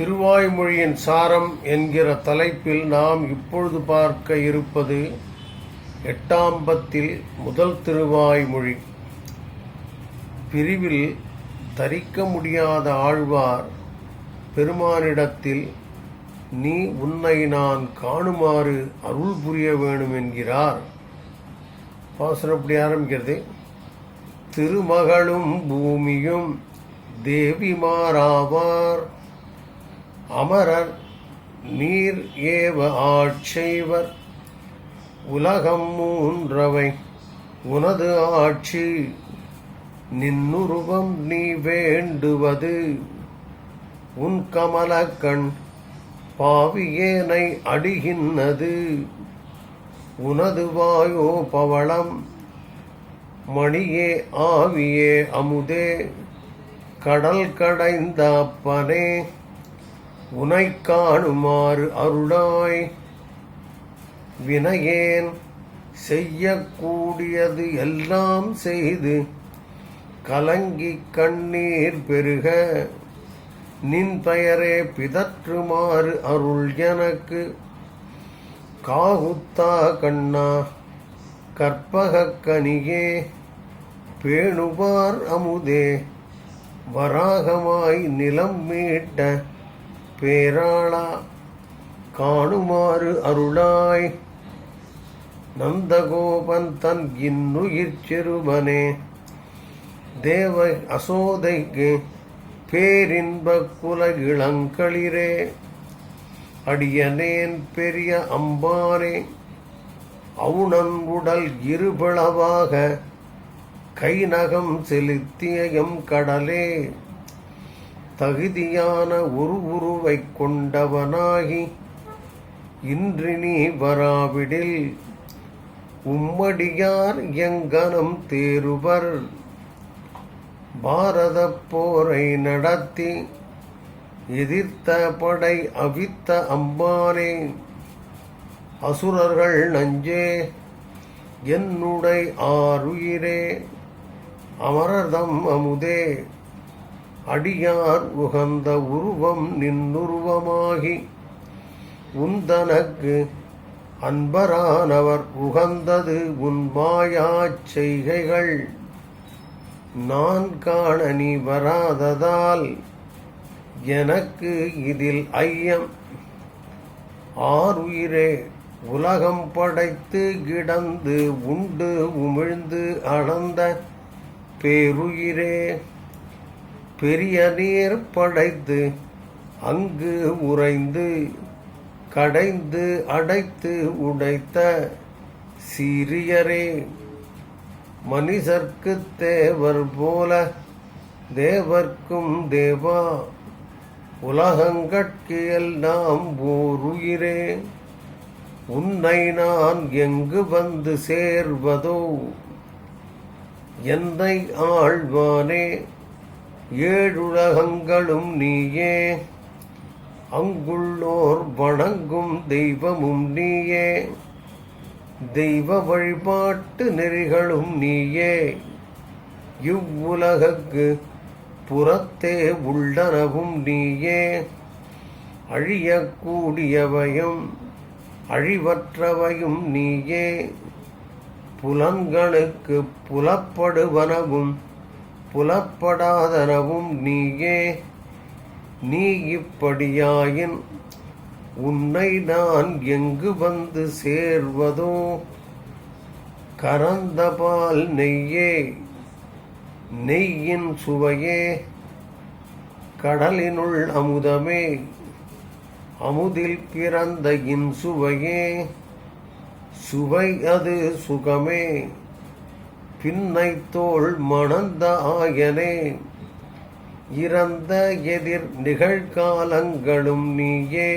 திருவாய்மொழியின் சாரம் என்கிற தலைப்பில் நாம் இப்பொழுது பார்க்க இருப்பது எட்டாம் பத்தில் முதல் திருவாய்மொழி. பிரிவில் தரிக்க முடியாத ஆழ்வார் பெருமானிடத்தில் நீ உன்னை நான் காணுமாறு அருள் புரிய வேணும் என்கிறார். பாசனம் அப்படி ஆரம்பிக்கிறது. திருமகளும் பூமியும் தேவிமாராவார் அமரர் நீர் ஏவ ஆட்சைவர் உலகம் மூன்றவை உனது ஆட்சி. நின்னுருவம் நீ வேண்டுவது. உன் கமலக்கண் பாவியேனை அடிகின்னது உனது வாயோ பவளம் மணியே ஆவியே அமுதே. கடல் கடைந்த அப்பனே உனை காணுமாறு அருளாய். வினையேன் செய்யக்கூடியது எல்லாம் செய்து கலங்கி கண்ணீர் பெருக நின் பெயரே பிதற்றுமாறு அருள் எனக்கு. காகுத்தா கண்ணா கற்பக கனியே பேணுவார் அமுதே வராகமாய் நிலம் மீட்ட பேராளா காணுமாறு அருளாய். நந்தகோபன் தன் இன்னுயிர் சிறுவனே தேவ அசோதைக்கு பேரின்பக் குலகிளங்களிரே அடியனேன் பெரிய அம்பானே அவுணன் உடல் இருபிளவாக கை செலுத்திய எம் கடலே. தகுதியான ஒரு உருவைக் கொண்டவனாகி இன்று நீ வராவிடில். உம்மடியார் எங்கனம் தேருவர் பாரத போரை நடத்தி எதிர்த்த படை அவித்த அம்பானே அசுரர்கள் நஞ்சே என்னுடை ஆறுயிரே அமரதம் அமுதே. அடியார் உகந்த உருவம் நின்னுருவமாகி உந்தனக்கு அன்பரானவர் உகந்தது உன்மாயாச் செய்கைகள். நான் காண நீ வராததால் எனக்கு இதில் ஐயம். ஆறுயிரே உலகம் படைத்து கிடந்து உண்டு உமிழ்ந்து அளந்த பேருயிரே. பெரிய நீர் படைத்து அங்கு உறைந்து கடைந்து அடைத்து உடைத்த சீரியரே மனிதர்க்கு தேவர் போல தேவர்க்கும் தேவா உலகங்கட்கியல் எல்லாம் ஓருயிரே. உன்னை நான் எங்கு வந்து சேர்வதோ? என்னை ஆழ்வானே ஏழுலகங்களும் நீயே. அங்குள்ளோர் வணங்கும் தெய்வமும் நீயே. தெய்வ வழிபாட்டு நெறிகளும் நீயே. இவ்வுலகக்கு புறத்தே உள்ளனவும் நீயே. அழியக்கூடியவையும் அழிவற்றவையும் நீயே. புலன்களுக்கு புலப்படுவனவும் புலப்படாதனவும் நீயே. நீ இப்படியாயின் உன்னை நான் எங்கு வந்து சேர்வதோ? கரந்த பால் நெய்யே. நெய்யின் சுவையே. கடலினுள் அமுதமே. அமுதில் பிறந்த இன் சுவையே. சுவை அது சுகமே. பின்னைத்தோள் மணந்த ஆயனே இறந்த எதிர் நிகழ்காலங்களும் நீயே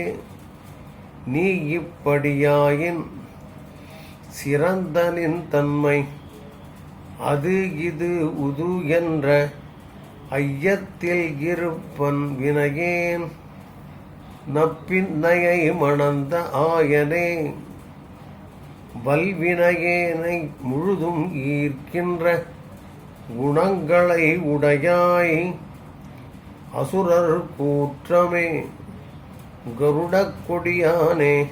நீ இப்படியாயின் சிறந்தனின் தன்மை அது இது உது என்ற ஐயத்தில் இருப்பன் வினையேன். நப்பின்னையை மணந்த ஆயனே வல்வினையேனை முழுதும் ஈர்க்கின்ற குணங்களை உடையாய் அசுரர் கூற்றமே. கருடக் கொடியானே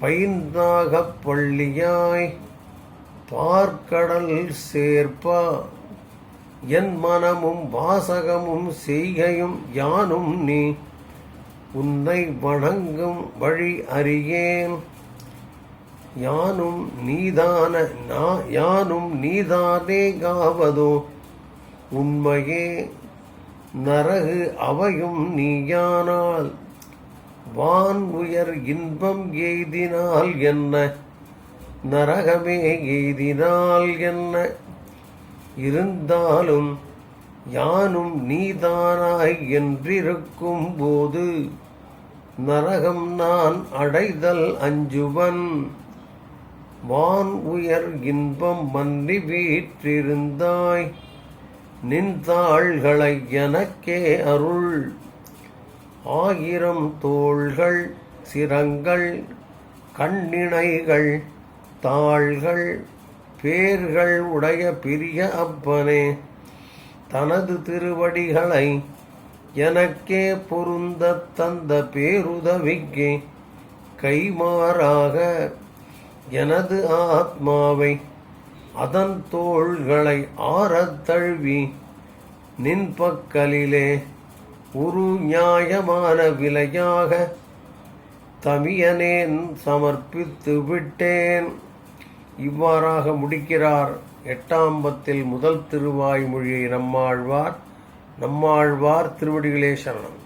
பைந்தாகப் பள்ளியாய் பார்க்கடல் சேர்ப்பா. என் மனமும் வாசகமும் செய்கையும் யானும் நீ. உன்னை வணங்கும் வழி அறியேன். யானும் நீதான நா- யானும் நீதானே காவதோ? உண்மையே நரகு அவையும் நீயானால். வான் உயர் இன்பம் எய்தினால் என்ன? நரகமே எய்தினால் என்ன? இருந்தாலும் யானும் நீதானாய் என்றிருக்கும் போது நரகம் நான் அடைதல் அஞ்சுவன். வான் உயர் இன்பம் மன்றி வீற்றிருந்தாய். நின் தாள்களை எனக்கே அருள். ஆயிரம் தோள்கள் சிரங்கள் கண்ணிணைகள் தாள்கள் பேர்கள் உடைய பிரிய அப்பனே தனது திருவடிகளை எனக்கே பொருந்தத் தந்த பேருதவிக்கு கைமாறாக எனது ஆத்மாவை அதன் தோள்களை ஆறத் தழுவி நின் பக்கலிலே உரு நியாயமான விலையாக தமியனேன் சமர்ப்பித்து விட்டேன். இவ்வாறாக முடிக்கிறார். எட்டாம் பத்தில் முதல் திருவாய்மொழியை நம்மாழ்வார் நம்மாழ்வார் திருவடிகளே சரணம்.